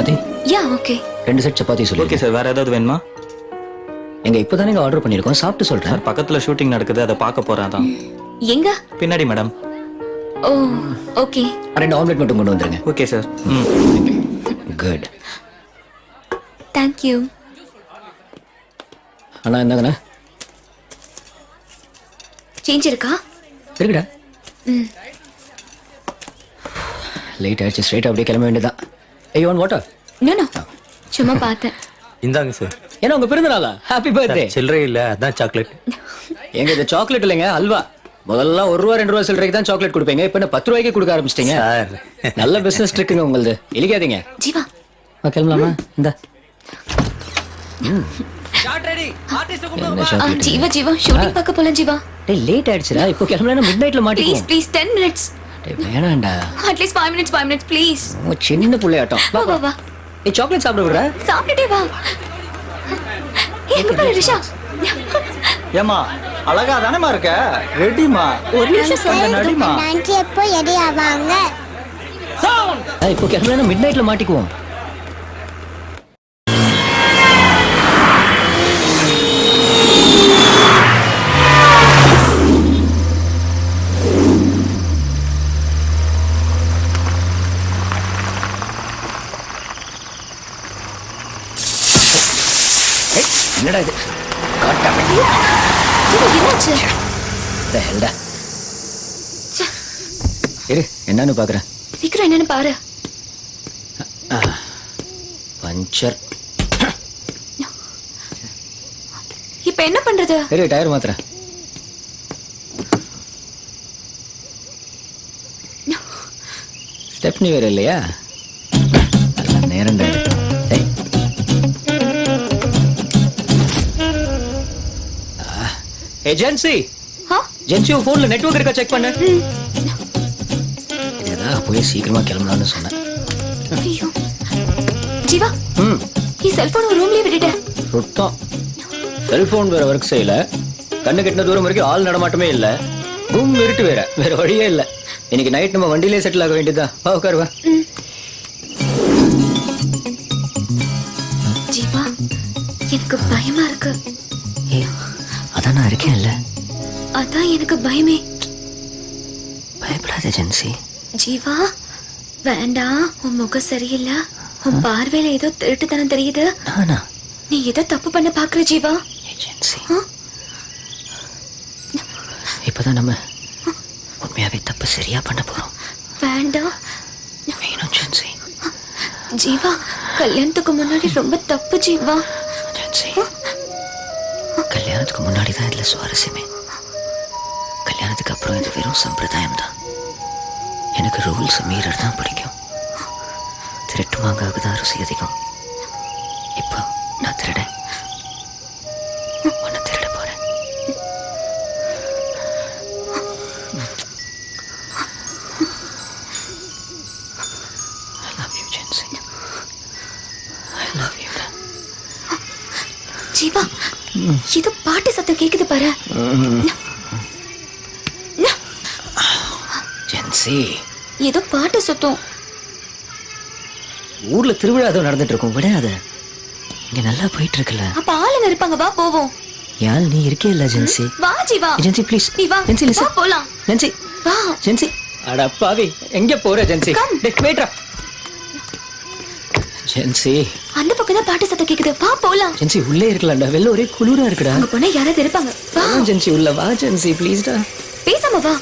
சப்பாத்தி? யா okay ரெண்டு set சப்பாத்தி okay சொல்லி சார் வேற ஏதாவது வேணுமா? எங்க இப்போதானே ஆர்டர் பண்ணியிருக்கோம். சாப்பிட்டு சொல்றேன். சார் பக்கத்துல ஷூட்டிங் நடக்குது. அதை பார்க்க போறேன் அதான். எங்க? பின்னாடி மேடம் ஓ ஓகே ரெண்டு ஆம்லெட் மட்டும் கொண்டு வந்துருங்க. ஓகே சார் ம். குட் தேங்க் யூ அண்ணா என்னங்கண்ணா சேஞ்ச் இருக்கா? இருக்குடா. லேட் ஆயிடுச்சு. ஸ்ட்ரைட் அப்படியே கிளம்ப வேண்டியதான் ஐயோ ஒன் வாட்டர் நோ நோ சும்மா பார்த்தேன். இந்தாங்க சார் ஏன்னா உங்க பிறந்த நாளா? ஹாப்பி பர்த்டே சில்லறை இல்ல அதான் சாக்லேட் எங்க இது சாக்லேட் இல்லைங்க அல்வா. முதல்ல ஒரு ரூபா ரெண்டு ரூபா சில்லறைக்கு தான் சாக்லேட் கொடுப்பீங்க. இப்போ என்ன பத்து ரூபாய்க்கு கொடுக்க ஆரம்பிச்சிட்டீங்க? சார் நல்ல பிசினஸ் இருக்குங்க உங்களுது. இழிக்காதீங்க. ஜீவா. கிளம்பலாமா? இந்த? ஜீவா ஜீவா. ஷூட்டிங் பார்க்க போலாம் ஜீவா. டேய் லேட் ஆயிடுச்சுடா. இப்போ கிளம்பலாம் மிட் நைட்ல ப்ளீஸ் மாட்டிக்குவோம் ப்ளீஸ் டென் மினிட்ஸ் டேய் வேணாம்டா. At least five minutes five minutes please உன் சின்ன புள்ளையாட்டம். வா வா வா. சாக்லேட் சாப்பிட விடுற? சாப்பிட்டுட்டே வா. எங்க பாரு ரிஷா. ஏமா அழகா தானேமா இருக்க? ரெடிமா ஒரு நிமிஷம் சார். நடிமா ஆண்டி எப்போ ரெடி ஆவாங்க ஆ, இப்போ கிளம்பலாம் மிட் நைட்ல மாட்டிக்குவோம். இது என்னாச்சு? ஹெல்டா. இரு என்னன்னு பாக்குறேன். சீக்கிரம் என்னன்னு பாரு. பஞ்சர். இப்ப என்ன பண்றது? இரு டயர் மாத்துறேன். ஸ்டெப்னி வேற இல்லையா? நேரம் ஆ? ஜென்சி உன் ஃபோன்ல நெட்வொர்க் இருக்கா செக் பண்ணு. இதுதான் போய் சீக்கிரமா கிளம்பலாம்னு சொன்னேன். ஐயோ. ஜீவா ம். நீ செல்போன் ரூம்லயே விட்டுட்ட. சுத்தம். செல்போன் வேற ஒர்க் செய்யல. கண்ணு கெட்டின தூரம் வரைக்கும் ஆள் நடமாட்டமே இல்ல. கும் இருட்டு வேற. வேற வழியே இல்ல. இன்னைக்கு நைட் நம்ம வண்டியிலே செட்டில் ஆக வேண்டியதா வா உட்காரு எனக்கு பயமே? பயப்படாத ஜென்சி. ஜீவா வேண்டாம் உன் முகம் சரியில்லை. உன் பார்வையில ஏதோ திருட்டுத்தனம் தெரியுது. நானா? நீ ஏதோ தப்பு பண்ண பாக்குற ஜீவா. ஏஜென்சி ஆ? இப்பதான் நம்ம உண்மையாவே தப்பு சரியா பண்ண போறோம். வேண்டாம் வேணும் ஜென்சி. ஜீவா கல்யாணத்துக்கு முன்னாடி ரொம்ப தப்பு ஜீவா. ஜென்சி. கல்யாணத்துக்கு முன்னாடி தான் இதுல சுவாரஸ்யமே. கல்யாணத்துக்கு அப்புறம் இது வெறும் சம்பிரதாயம் தான். எனக்கு ரூல்ஸ் மீறர் தான் பிடிக்கும். திருட்டு மாங்காவுக்கு தான் ருசி அதிகம். இப்போ நான் திருடேன். உன்னை திருட போறேன். I love you, Jensi. I love you. Jeeva இது பாட்டு சத்தம் கேக்குது பாரு. ஜென்சி ஏதோ பாட்டு சத்தம். ஊர்ல திருவிழா ஏதோ நடந்துட்டு இருக்கும். விட அத இங்க நல்லா போயிட்டு இருக்குல்ல அப்ப ஆளுங்க இருப்பாங்க வா போவோம். யாழ் நீ இருக்கே இல்ல ஜென்சி? வா ஜீவா. ஜென்சி ப்ளீஸ் நீ வா. ஜென்சி லிசன் போலாம். ஜென்சி. வா. ஜென்சி. அட பாவி எங்க போற ஜென்சி. டேய் வெயிட்ரா ஜென்சி. அந்த பக்கம் தான் பாட்டு சத்தம் கேக்குது. வா போலாம். ஜென்சி உள்ளே இருக்கலாம்டா. வெளில ஒரே குளிரா இருக்குடா. அங்க போனா யாராவது இருப்பாங்க. வா. வா ஜென்சி உள்ள வா ஜென்சி ப்ளீஸ்டா பேசாம வா.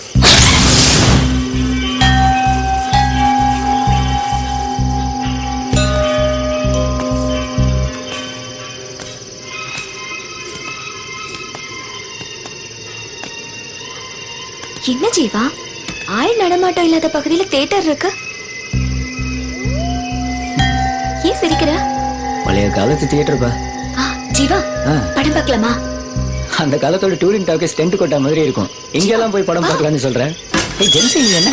என்ன ஜீவா? ஆள் நடமாட்டம் இல்லாத பகுதியில தேட்டர் இருக்கு? ஏன் சிரிக்கிற? பழைய காலத்து தியேட்டர் பா. ஆ, ஜீவா ஆ. படம் பார்க்கலாமா? அந்த காலத்தோட டூரிங் டாக்கஸ் டென்ட் கொட்டா மாதிரி இருக்கும். இங்கெல்லாம் போய் படம் பார்க்கலாம்னு சொல்றேன் ஏய் ஜென்சி நீ என்ன?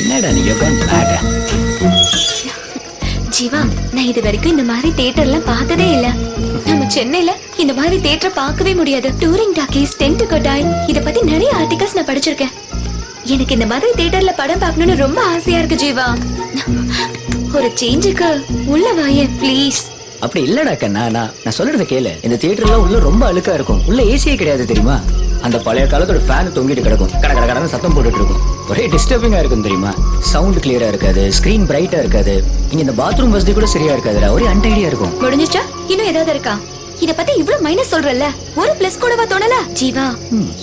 என்னடா நீ பிளாடா ஜீவா நான் இது வரைக்கும் இந்த மாதிரி தியேட்டர்லாம் பார்த்ததே இல்ல. நம்ம சென்னையில இந்த மாதிரி தியேட்டர் பார்க்கவே முடியாது. டூரிங் டாக்கீஸ் டென்ட் கொட்டாய் இத பத்தி நிறைய ஆர்டிகல்ஸ் நான் படிச்சிருக்கேன். எனக்கு இந்த மாதிரி தியேட்டர்ல படம் பார்க்கணும்னு ரொம்ப ஆசையா இருக்கு ஜீவா. ஒரு சேஞ்சுக்கு உள்ள வாயே ப்ளீஸ் அப்படி இல்லடா கண்ணா நான் நான் சொல்றத கேளு. இந்த தியேட்டர்ல உள்ள ரொம்ப அழுக்கா இருக்கும். உள்ள ஏசியே கிடையாது தெரியுமா? அந்த பழைய காலத்தோட ஃபேன் தொங்கிட்டு கிடக்கும். கட கட கடன்னு சத்தம் போட்டுட்டு இருக்கும். ஒரே டிஸ்டர்பிங்கா இருக்கும் தெரியுமா? சவுண்ட் கிளியரா இருக்காது ஸ்கிரீன் பிரைட்டா இருக்காது. இங்க இந்த பாத்ரூம் வசதி கூட சரியா இருக்காதுடா. ஒரே அன்டைடியா இருக்கும். முடிஞ்சிச்சா? இன்னும் ஏதாவது இருக்கா? இத பத்தி இவ்ளோ மைனஸ் சொல்றல்ல? ஒரு பிளஸ் கூடவா தோணல? ஜீவா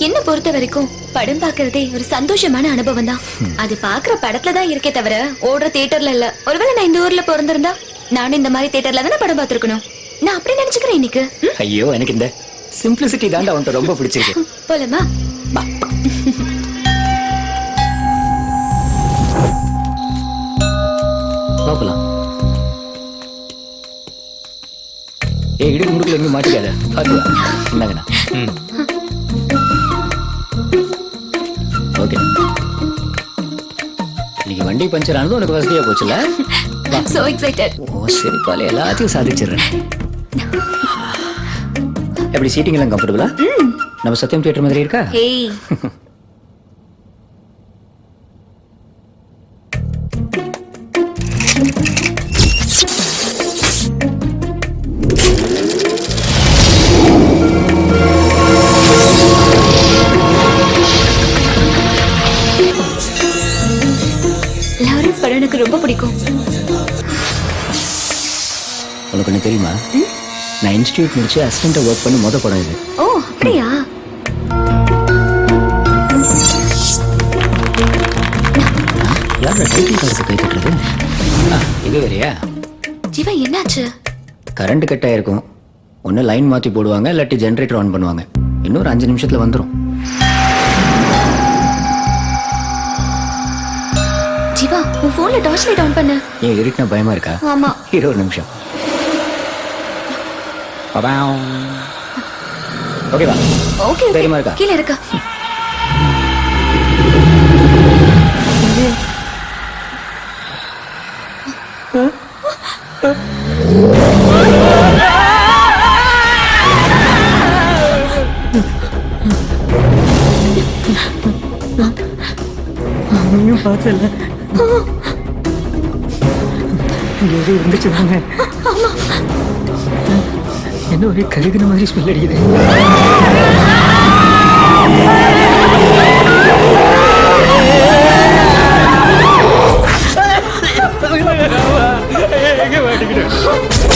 என்ன பொறுத்த வரைக்கும் படம் பார்க்கறதே ஒரு சந்தோஷமான அனுபவம் தான். அது பாக்குற படத்துல தான் இருக்கே தவிர ஓடுற தியேட்டர்ல இல்ல. ஒருவேளை நான் இந்த ஊர்ல பிறந்திருந்தா நானும் இந்த மாதிரி தியேட்டர்ல தானே படம் பார்த்திருக்கணும்? நான் அப்படி நினைச்சுக்கிறேன் இன்னைக்கு? ஐயோ எனக்கு இந்த சிம்பிளிசிட்டி தாண்டா உன்ட்ட ரொம்ப பிடிச்சிருக்கு. போலாமா? பார்க்கலாம் ஏய் இடுக்கு முடுக்குல இருந்து மாட்டிக்காத. பார்த்து வா. இந்தாங்கண்ணா. ம். ஓகே. இன்னைக்கு வண்டி பஞ்சர் ஆனது உனக்கு வசதியா போச்சுல சோ எக்ஸைட்டட் ஓ சரி பால எல்லாத்தையும் சாதிச்சிடுறேன். எப்படி சீட்டிங் எல்லாம் கம்ஃபர்டபுளா நம்ம சத்யம் தியேட்டர் மாதிரி இருக்கா? ஏய் இன்ஸ்டியூட் முடிச்சு அசிஸ்டண்ட்டாக ஒர்க் பண்ணி மொத படம் இது. ஓ அப்படியா? யார் டைட்டில் கார்டுக்கு கை கட்டுறது? ஆ, இது வேறையா? ஜீவா என்னாச்சு? கரண்ட் கட் ஆயிருக்கும். ஒன்று லைன் மாற்றி போடுவாங்க இல்லாட்டி ஜென்ரேட்டர் ஆன் பண்ணுவாங்க. இன்னொரு அஞ்சு நிமிஷத்தில் வந்துடும் ஜீவா உன் போன்ல டார்ச் லைட் ஆன் பண்ணு. ஏன் இருட்டுனா பயமா இருக்கா? ஆமா. இரு ஒரு நிமிஷம். ஓகேவா ஓகே தைரியமா இருக்கா? கீழே இருக்கா பார்த்தல இங்க இருந்துச்சு தாங்க என்ன ஒரே கழுகுன மாதிரி ஸ்மெல் அடிக்குது? ஜீவா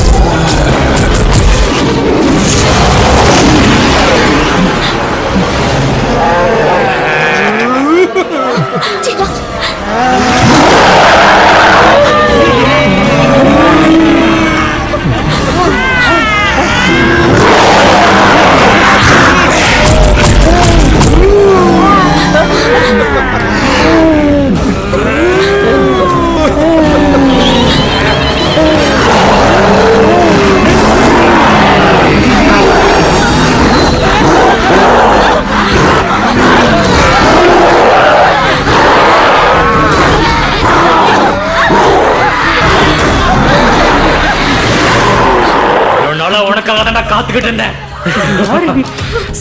உனக்காக தான் நான் காத்துக்கிட்டு இருந்தேன்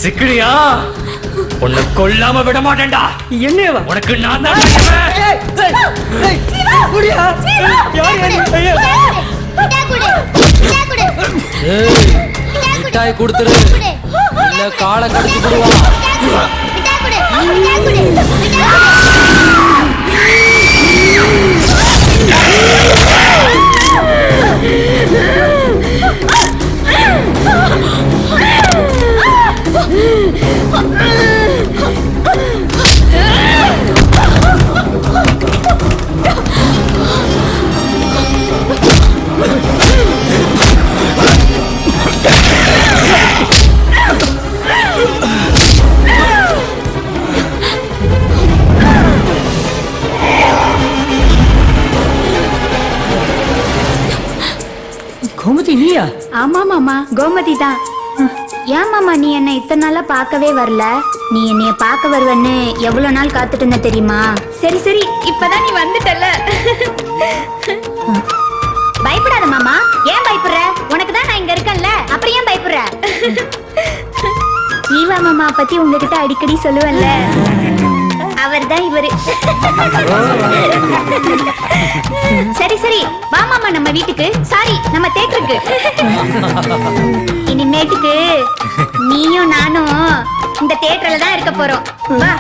சிக்கிரியா உன்னை கொல்லாம விட மாட்டேன்டா என்னவா உனக்கு நான் தான் மிட்டாய் கொடுத்துரு இல்ல காலை கடிச்சு போடுவான் கோமதி நீயா ஆமா மாமா. கோமதி தான். ஏன் மாமா நீ என்ன இத்தனை நாளா பார்க்கவே வரல? நீ என்னைய பார்க்க வருவன்னு எவ்வளவு நாள் காத்துட்டு இருந்த தெரியுமா? சரி சரி. இப்பதான் நீ வந்துட்டல பயப்படாத மாமா. ஏன் பயப்படுற? உனக்கு தான் நான் இங்க இருக்கேன்ல. அப்புறம் ஏன் பயப்படுற? ஜீவா மாமா. பத்தி உங்ககிட்ட அடிக்கடி சொல்லுவல்ல அவர் அவர் தான் இவரு. சரி சரி. வா மாமா நம்ம வீட்டுக்கு. சாரி நம்ம தேட்டருக்கு. இனிமேட்டுக்கு நீயும் நானும் இந்த தேட்டர்ல தான் இருக்க போறோம். வா.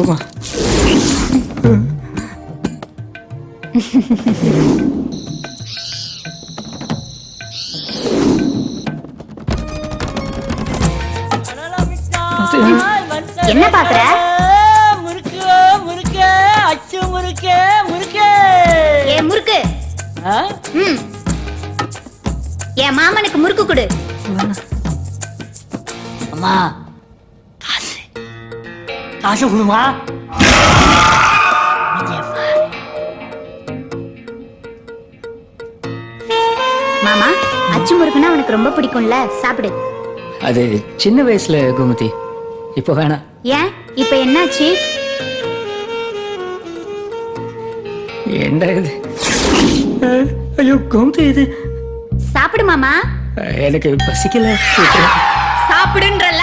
ஆரம்பமா என்ன பாக்குற? முறுக்கு முறுக்கு. அச்சு முறுக்கு முறுக்கு ஏ முறுக்கு என் மாமனுக்கு முறுக்கு கொடு. அம்மா. காசு கொடுமா மாமா அச்சு முறுக்குன்னா அவனுக்கு ரொம்ப பிடிக்கும்ல சாப்பிடு. அது சின்ன வயசுல கோமதி. இப்போ வேணாம் ஏன்? இப்ப என்னாச்சு? ஏண்டா இது? ஐயோ கோமதி இது. சாப்பிடு மாமா. எனக்கு பசிக்கல. சாப்பிடுன்றல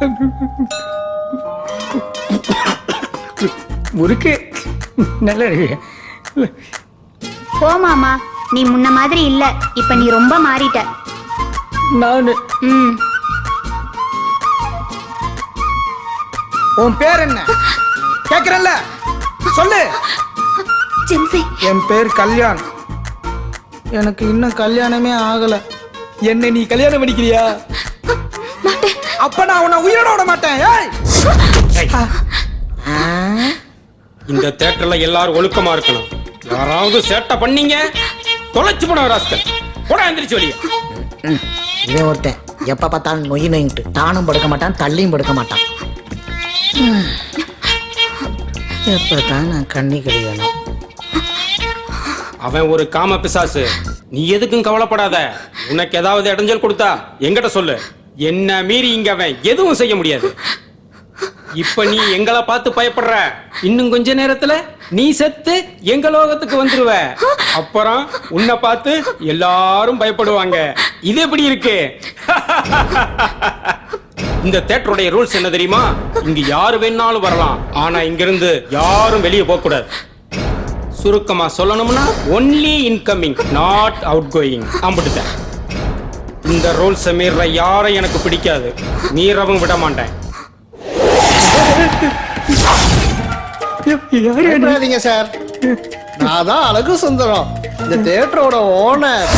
முறுக்கு. நல்லா இருக்கு போ மாமா நீ முன்ன மாதிரி இல்ல. இப்ப நீ ரொம்ப மாறிட்ட. நான்? ம். உன் பேர் என்ன? கேக்குறல்ல சொல்லு. ஜென்சி. என் பேர் கல்யாண். எனக்கு இன்னும் கல்யாணமே ஆகல. என்ன நீ கல்யாணம் பண்ணிக்கிறியா? அப்ப நான் உன்னை உயிரோட விட மாட்டேன். ஏய்! இந்த தேட்டர்ல எல்லாரும் ஒழுக்கமா இருக்கணும். யாராவது சேட்டை பண்ணீங்க? தொலைச்சு போன ராஸ்கல். போட எந்திரிச்சு வெளியே. இவன் ஒருத்தன். எப்ப பார்த்தாலும் நொய் நொயின்ட்டு தானும் படுக்க மாட்டான் தள்ளியும் படுக்க மாட்டான். எப்பதான் நான் கண்ணி கழியணும் அவன் ஒரு காம பிசாசு. நீ எதுக்கும் கவலைப்படாத. உனக்கு ஏதாவது இடைஞ்சல் கொடுத்தா எங்கிட்ட சொல்லு. என்ன மீறி இங்க அவன் எதுவும் செய்ய முடியாது. இப்ப நீ எங்களை பார்த்து பயப்படுற. இன்னும் கொஞ்ச நேரத்துல நீ செத்து எங்க லோகத்துக்கு வந்துருவ. அப்புறம் உன்னை பார்த்து எல்லாரும் பயப்படுவாங்க. இது எப்படி இருக்கு? இந்த தேட்டருடைய ரூல்ஸ் என்ன தெரியுமா? இங்க யாரு வேணாலும் வரலாம். ஆனா இங்க இருந்து யாரும் வெளியே போக கூடாது. சுருக்கமா சொல்லணும்னா only incoming not outgoing அம்பிட்டுட்டேன். இந்த ரூல்ஸை மீற யாரும் எனக்கு பிடிக்காது. மீறவும் விட மாட்டேன். பயப்படாதீங்க சார். நான் தான் அழகு சுந்தரம். இந்த தியேட்டரோட ஓனர்.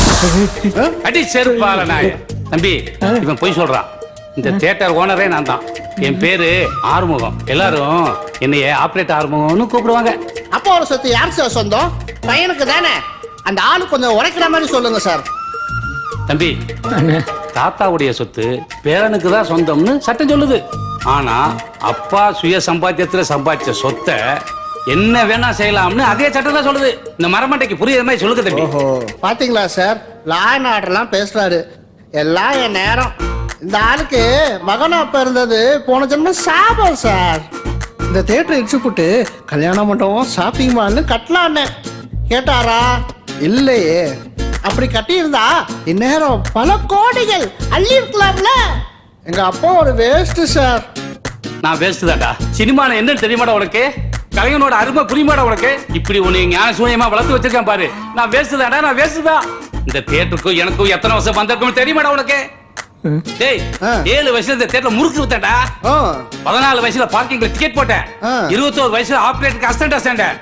அடி செருப்பால நாய. தம்பி இவன் போய் சொல்றான். இந்த தியேட்டர் ஓனரே நான் தான் என் பேரு ஆறுமுகம். எல்லாரும் என்னைய ஆப்ரேட் ஆறுமுகம்னு கூப்பிடுவாங்க. அப்பாவோட சொத்து யார் சார் சொந்தம்? பையனுக்கு தானே? அந்த ஆளு கொஞ்சம் உரைக்கிற மாதிரி சொல்லுங்க சார். தம்பி தாத்தாவுடைய சொத்து பேரனுக்கு தான் சொந்தம்னு சட்டம் சொல்லுது. ஆனா அப்பா சுய சம்பாத்தியத்துல சம்பாதிச்ச சொத்தை என்ன வேணா செய்யலாம்னு அதே சட்டம் தான் சொல்லுது. இந்த மரமட்டைக்கு புரியுற மாதிரி சொல்லுங்க தம்பி. ஓஹோ. பாத்தீங்களா சார் லா அண்ட் ஆர்டர்லாம் பேசுறாரு. எல்லாம் என் நேரம். இந்த ஆளுக்கு மகனா பிறந்தது போன ஜென்மம் சாபம் சார் இந்த தேட்டர் இடிச்சு போட்டு கல்யாண மண்டபம் ஷாப்பிங் மால்னு கட்டலான்னு கேட்டாரா? இல்லையே. அப்படி கட்டியிருந்தா இந்நேரம் பல கோடிகள் அள்ளி இருக்கலாம்ல. எங்க அப்பா ஒரு வேஸ்ட் சார் நான் வேஸ்ட் தான்டா. சினிமால என்னன்னு தெரியுமாடா உனக்கு? கலைஞனோட அருமை புரியுமாடா உனக்கு? இப்படி உன்னை ஞான சூயமா வளர்த்து வச்சிருக்கேன் பாரு. நான் வேஸ்ட் தான்டா நான் வேஸ்ட் தான். இந்த தேட்டருக்கும் எனக்கும் எத்தனை வருஷம் வந்திருக்கும் தெரியுமாடா உனக்கு? டேய். ஏழு வயசுல இந்த தியேட்டர் முறுக்கு வித்தேன்டா. ஆ. பதினாலு வயசுல பார்க்கிங்ல டிக்கெட் போட்டேன். இருபத்தோரு வயசுல ஆபரேட்டருக்கு அசிஸ்டன்ட் சேர்ந்தேன்.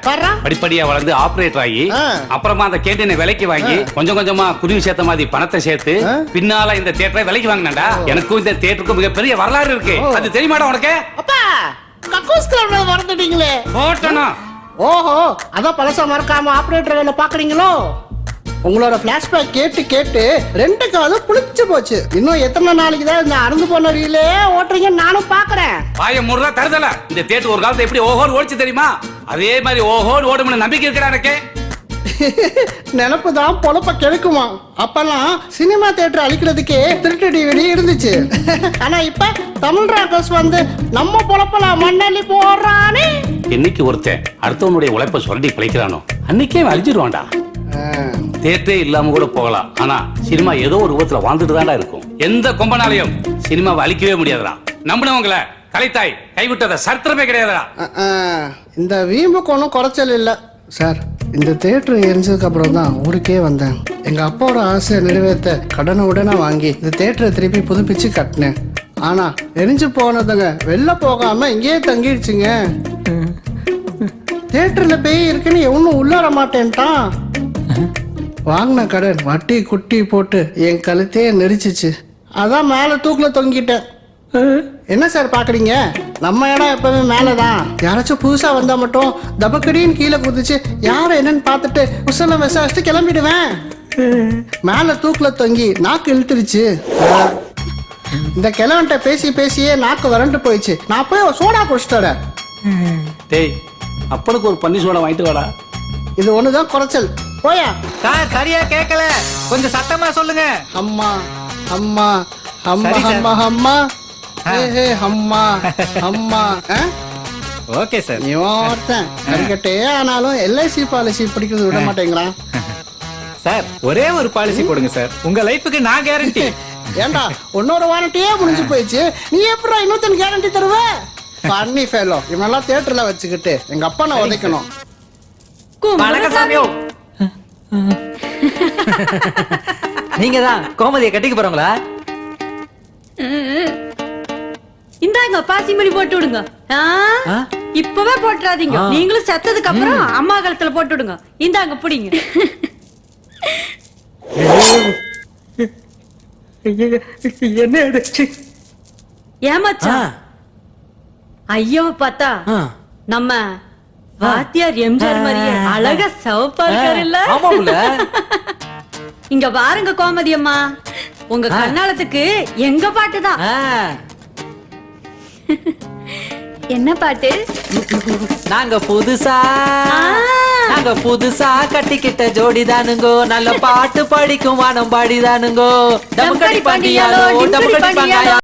படிப்படியா வளர்ந்து ஆபரேட்டர் ஆகி. அப்புறமா அந்த கேண்டீனை விலைக்கு வாங்கி கொஞ்சம் கொஞ்சமா குருவி சேர்த்த மாதிரி பணத்தை சேர்த்து. பின்னால இந்த தியேட்டரை விலைக்கு வாங்கினேன்டா. எனக்கும் இந்த தியேட்டருக்கும் மிகப்பெரிய வரலாறு இருக்கு. அது தெரியுமாடா உனக்கு? அப்பா கக்கூஸ் கிளம்புல மறந்துட்டீங்களே. போட்டணும். ஓஹோ அதான் பழச மறக்காம ஆபரேட்டர் வேலை பாக்குறீங்களோ உங்களோட பிளாஷ்பேக் கேட்டு கேட்டு ரெண்டு காலும் புளிச்சு போச்சு. இன்னும் எத்தனை நாளைக்கு தான் இந்த அறுந்து போன ரீலே ஓட்டுறீங்கன்னு நானும் பாக்குறேன். பாய முறா தருதல? இந்த தேட்டர் ஒரு காலத்துல எப்படி ஓஹோன்னு ஓடிச்சு தெரியுமா? அதே மாதிரி ஓஹோன்னு ஓடும்னு நம்பிக்கை இருக்கா எனக்கு. நினப்பு தான் பொழப்ப கெடுக்குமா? அப்பெல்லாம் சினிமா தியேட்டர் அழிக்கிறதுக்கே திருட்டு டிவிடி இருந்துச்சு. ஆனா இப்ப தமிழ் ராக்கர்ஸ் வந்து நம்ம பொழப்பல மண்ணள்ளி போடுறானே. என்னைக்கு ஒருத்தன் அடுத்தவனுடைய உழைப்ப சுரண்டி பிழைக்கிறானோ அன்னைக்கே அழிஞ்சிருவான்டா. தேட்டரே இல்லாம கூட போகலாம். ஆனா சினிமா ஏதோ ஒரு ரூபத்துல வாழ்ந்துட்டு தான்டா இருக்கும். எந்த கொம்பனாலையும் சினிமாவை அழிக்கவே முடியாதுடா. நம்பினவங்கள கலைத்தாய் கைவிட்டத சரித்திரமே கிடையாதுடா. அஹ், இந்த வீம்புக்கு ஒன்றும் குறைச்சல் இல்லை. சார் இந்த தேட்டர் எரிஞ்சதுக்கு அப்புறம் தான் ஊருக்கே வந்தேன். எங்க அப்பாவோட ஆசையை நிறைவேற்ற கடனை உடனே வாங்கி இந்த தேட்டரை திருப்பி புதுப்பிச்சு கட்டினேன். ஆனா எரிஞ்சு போனதுங்க வெளில போகாம இங்கேயே தங்கிடுச்சுங்க. தேட்டர்ல பேய் இருக்குன்னு எவனும் உள்ளார மாட்டேன்ட்டான். வாங்கின கடன் வட்டி குட்டி போட்டு என் கழுத்தையே நெரிச்சிச்சு. அதான் மேலே தூக்கில் தொங்கிட்டேன். என்ன சார் பார்க்குறீங்க நம்ம இடம் எப்பவுமே மேலே தான் யாராச்சும் புதுசாக வந்தால் மட்டும் தபக்கடின்னு கீழே குதிச்சு யார் என்னன்னு பார்த்துட்டு குசலம் விசாரிச்சுட்டு கிளம்பிடுவேன். மேலே தூக்கில் தொங்கி நாக்கு இழுத்துருச்சு. இந்த கிழவன்ட்ட பேசி பேசியே நாக்கு வறண்டு போயிடுச்சு. நான் போய் ஒரு சோடா குடிச்சிட்டேன் டேய் அப்பனுக்கு ஒரு பன்னி சோடா வாங்கிட்டு வாடா. இது ஒன்று தான் குறைச்சல். போயா? சார் சரியா கேட்கல கொஞ்சம் சத்தமா சொல்லுங்க. அம்மா அம்மா அம்மா சரி, சார். அம்மா அம்மா. ஹே ஹே அம்மா அம்மா. ஆ? Okay sir. இவன் ஒருத்தன். கறிக்கட்டே ஆனாலும் எல்ஐசி பாலிசி பிடிக்கிறது விட மாட்டேங்கிறான் சார் ஒரே ஒரு பாலிசி போடுங்க சார். உங்க லைஃபுக்கு நான் கேரண்டி ஏண்டா உன்னோட வாரண்டியே முடிஞ்சு போயிடுச்சு. நீ எப்படா இன்னொருத்தன் கேரண்டி தருவ? பண்ணி ஃபேலோ இவனெல்லாம் தியேட்டர்ல வச்சுக்கிட்டு எங்க அப்பா நான் உதைக்கணும். வணக்கம் சாமியோ. நீங்க தான் கோமதியை கட்டிக்க போறவங்களா? இந்தாங்க பாசிமணி போட்டு விடுங்க? இப்பவே போட்டுறாதீங்க. நீங்களும் செத்ததுக்கு அப்புறம் அம்மா காலத்துல போட்டு விடுங்க. இந்தாங்க புடிங்க. என்ன. ஏமாச்சா? ஐயோ பார்த்தா. நம்ம வாத்தியார் எம்ஜிஆர் மாதிரியே அழகா சிவப்பா இருக்காரு இல்ல? ஆமாம்ல. இங்க பாருங்க கோமதி அம்மா. உங்க. கண்ணாலத்துக்கு எங்க பாட்டு தான்? என்ன பாட்டு? நாங்க புதுசா. நாங்க புதுசா கட்டிக்கிட்ட ஜோடிதானுங்கோ. நல்ல பாட்டு படிக்கும் வானம் பாடிதானுங்கோ. டமுக்கடி பாண்டியாலோ டமுக்கடி பாண்டியாலோ.